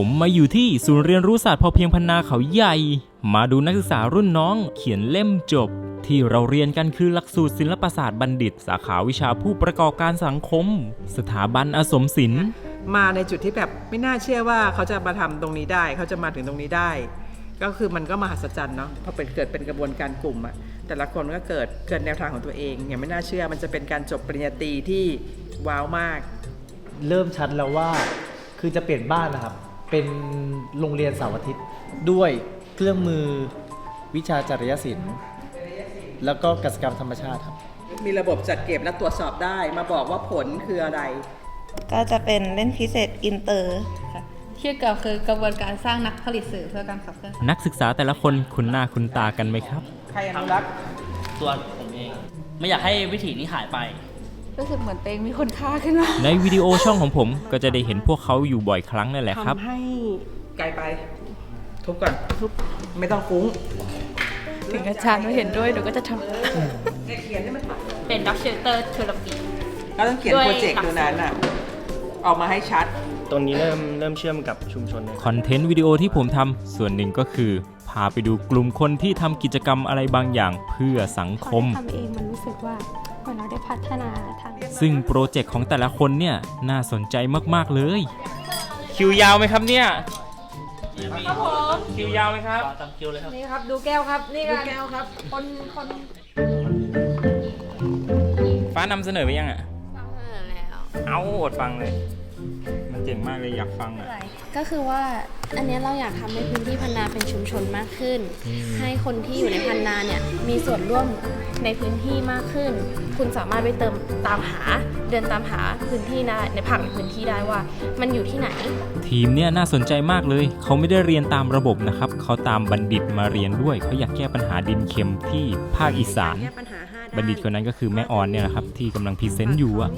ผมมาอยู่ที่ศูนย์เรียนรู้ศาสตร์พอเพียงพันนาเขาใหญ่ มาดูนักศึกษารุ่นน้องเขียนเล่มจบ ที่เราเรียนกันคือหลักสูตรศิลปศาสตร์บัณฑิต สาขาวิชาผู้ประกอบการสังคม สถาบันอสมศิลป์มาในจุดที่แบบไม่น่าเชื่อว่าเขาจะมาทำตรงนี้ได้ เขาจะมาถึงตรงนี้ได้ ก็คือมันก็มหัศจรรย์เนาะพอเป็นเกิดเป็นกระบวนการกลุ่มอะแต่ละคนก็เกิดเกิดแนวทางของตัวเองอย่างไม่น่าเชื่อมันจะเป็นการจบปริญญาตรีที่ว้าวมาก เริ่มชัดแล้วว่าคือจะเปลี่ยนบ้านนะครับ เป็นโรงเรียนเสาร์อาทิตย์ด้วยเครื่องมือวิชาจริยศิลป์แล้วก็กิจกรรมธรรมชาติครับ มีระบบจัดเก็บและตรวจสอบได้มาบอกว่าผลคืออะไร ก็จะเป็นเล่นพิเศษอินเตอร์ค่ะที่เกี่ยวคือกระบวนการสร้างนักผลิตสื่อเพื่อการขับเคลื่อนนักศึกษาแต่ละคนคุ้นหน้าคุ้นตากันไหมครับ ใครอนุรักษ์ตัวผมเอง ไม่อยากให้วิถีนี้หายไป รู้สึกเหมือนตัวเองมีคุณค่าขึ้นมา ในวิดีโอช่องของผมก็จะได้เห็นพวกเขาอยู่บ่อยครั้งนั่นแหละครับ ทำให้ไกลไป ทุบก่อนทุบไม่ต้องฟุ้งถึงอาจารย์ไม่เห็นด้วยหนูก็จะทเนี่ยเขียนให้มันำเป็นด็อกเชลเตอร์เทอราปีก็ต้องเขียนด้วย โปรเจกต์ตัวนั้นอะ ออกมาให้ชัด ตรงนี้เริ่มเริ่มเชื่อมกับชุมชนเลยคอนเทนต์วิดีโอที่ผมทำส่วนหนึ่งก็คือ พาไปดูกลุ่มคนที่ทำกิจกรรมอะไรบางอย่างเพื่อสังคพอม ได้ทำเองมันรู้สึกว่า เหมือนเราได้พัฒนาทางซึ่งโปรเจกต์ของแต่ละคนเนี่ยน่าสนใจมากๆเลย คิวยาวไหมครับเนี่ยครับผมคิวยาวไหมครับตามคิวเลยครับนี่ครับ ดูแก้วครับ นี่กันแก้วครับ คนคนฟ้านำเสนอไปยังอะ เอาอดฟังเลย มันเจ๋งมากเลยอยากฟังอะ ก็คือว่าอันเนี้ยเราอยากทำให้พื้นที่พันนาเป็นชุมชนมากขึ้นให้คนที่อยู่ในพันนาเนี่ยมีส่วนร่วมในพื้นที่มากขึ้น คุณสามารถไปเติมตามหาเดินตามหาพื้นที่ได้ในผังในพื้นที่ได้ว่า มันอยู่ที่ไหน ทีมเนี่ยน่าสนใจมากเลย เขาไม่ได้เรียนตามระบบนะครับ เขาตามบัณฑิตมาเรียนด้วย เขาอยากแก้ปัญหาดินเค็มที่ภาคอีสาน บัณฑิตคนนั้นก็คือแม่ออนเนี่ยแหละครับที่กำลังพรีเซนต์อยู่อะ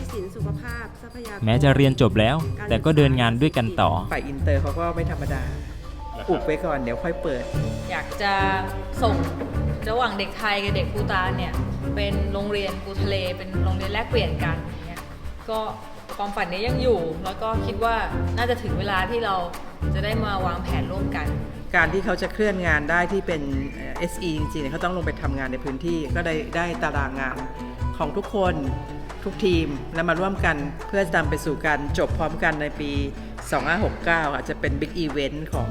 แม้จะเรียนจบแล้ว แต่ก็เดินงานด้วยกันต่อ ฝ่ายอินเตอร์เขาก็ไม่ธรรมดา อุบไว้ก่อนเดี๋ยวค่อยเปิด อยากจะส่งระหว่างเด็กไทยกับเด็กปูตานเนี่ยเป็นโรงเรียนปูทะเล เป็นโรงเรียนแลกเปลี่ยนกันอย่างเนี่ยก็ความฝันนี้ยังอยู่ แล้วก็คิดว่าน่าจะถึงเวลาที่เราจะได้มาวางแผนร่วมกัน การที่เขาจะเคลื่อนงานได้ที่เป็นเอ่อ SE จริงๆเนี่ยเขาต้องลงไปทำงานในพื้นที่ก็ได้ได้ตารางงานของทุกคนทุกทีมแล้วมาร่วมกันเพื่อจะนำไปสู่การจบพร้อมกันในปี 2569 อาจจะเป็น Big Event ของ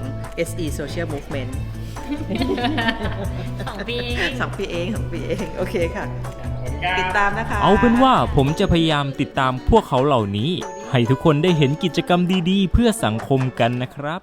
SE Social Movement สองปีสองปีเองสองปีเอง โอเคค่ะ ติดตามนะคะ เอาเป็นว่าผมจะพยายามติดตามพวกเขาเหล่านี้ ให้ทุกคนได้เห็นกิจกรรมดีๆ เพื่อสังคมกันนะครับ